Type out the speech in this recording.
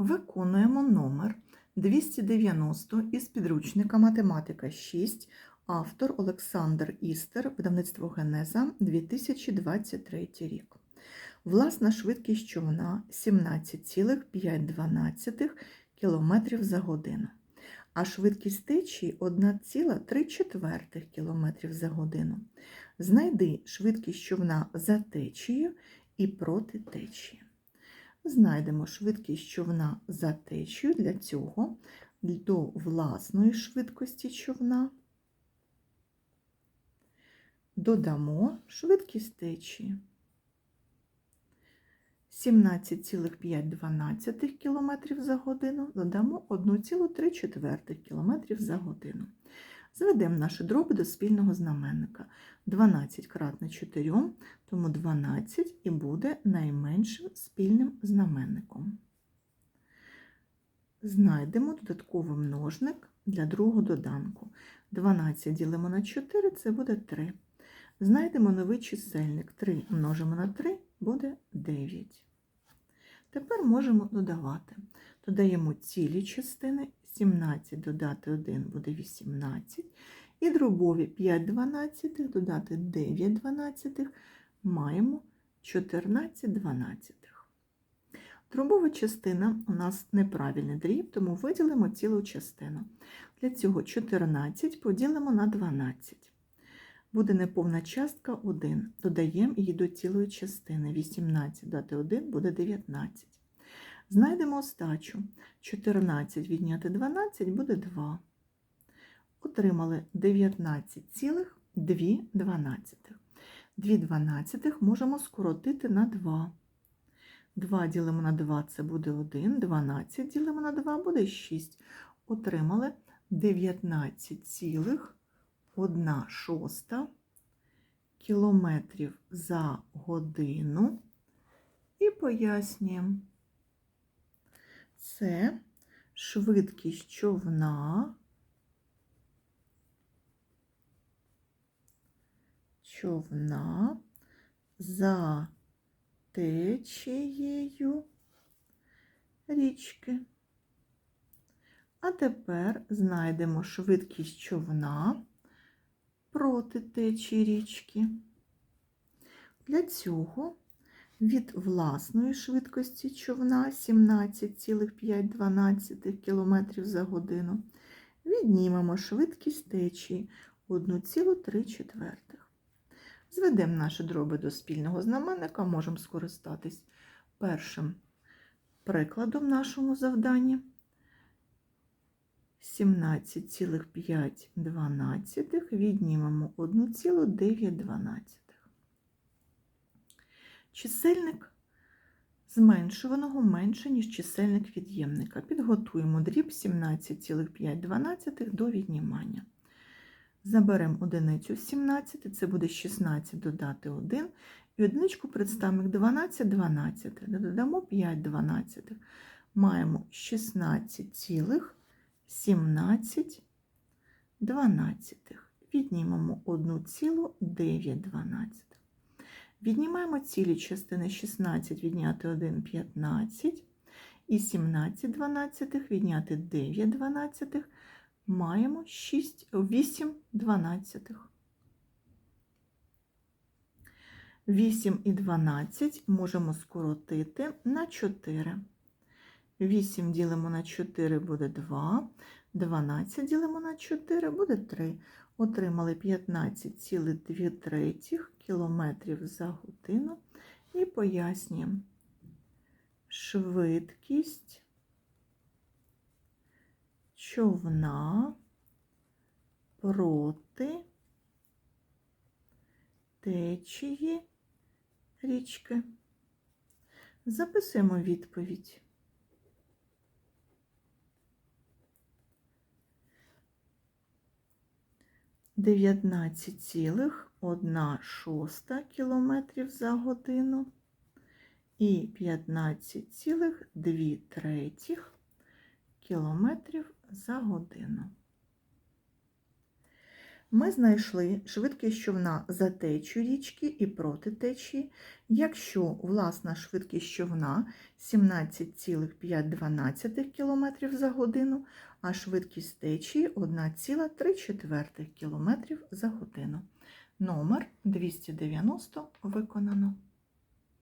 Виконуємо номер 290 із підручника Математика 6, автор Олександр Істер, видавництво Генеза 2023 рік. Власна швидкість човна 17,5 км за годину, а швидкість течії 1,3 км за годину. Знайди швидкість човна за течією і проти течії. Знайдемо швидкість човна за течією. Для цього до власної швидкості човна додамо швидкість течії. 17,5 км за годину додамо 1,3 км за годину. Зведемо наші дроби до спільного знаменника. 12 кратне 4, тому 12 і буде найменшим спільним знаменником. Знайдемо додатковий множник для другого доданку. 12 ділимо на 4, це буде 3. Знайдемо новий чисельник. 3 множимо на 3 буде 9. Тепер можемо додавати. Додаємо цілі частини. 17 додати 1 буде 18. І дробові 5 дванадцятих додати 9 дванадцятих маємо 14 дванадцятих. Дробова частина у нас неправильний дріб, тому виділимо цілу частину. Для цього 14 поділимо на 12. Буде неповна частка 1. Додаємо її до цілої частини. 18 додати 1 буде 19. Знайдемо остачу. 14 відняти 12 буде 2. Отримали 19,2 дванадцятих. 2 дванадцятих можемо скоротити на 2. 2 ділимо на 2 це буде 1, 12 ділимо на 2 буде 6. Отримали 19,1 шоста кілометрів за годину. І пояснюємо. Це швидкість човна, човна за течією річки. А тепер знайдемо швидкість човна проти течії річки. Для цього від власної швидкості човна 17,5 км за годину віднімемо швидкість течії 1,3. Зведемо наші дроби до спільного знаменника, можемо скористатись першим прикладом нашому завданні. 17,5 віднімемо 1,9. Чисельник зменшуваного менше, ніж чисельник від'ємника. Підготуємо дріб 17,5 до віднімання. Заберемо одиницю 17, це буде 16 додати 1. І одиничку представимо 12 12. Додамо 5 12. Маємо 16,17 дванадцятих. Віднімемо 1,9. Віднімаємо цілі частини 16 відняти 1 15 і 17 дванадцятих відняти 9 дванадцятих маємо 6, 8 дванадцятих. 8 і 12 можемо скоротити на 4. 8 ділимо на 4 буде 2, 12 ділимо на 4 буде 3. Отримали 15,2 кілометрів за годину і пояснюємо швидкість човна проти течії річки. Записуємо відповідь. Дев'ятнадцять км шоста кілометрів за годину і 15,2 км за годину. Ми знайшли швидкість човна за течією річки і проти течії. Якщо власна швидкість човна 17,512 км за годину, а швидкість течії 1,3 км за годину. Номер 290 виконано.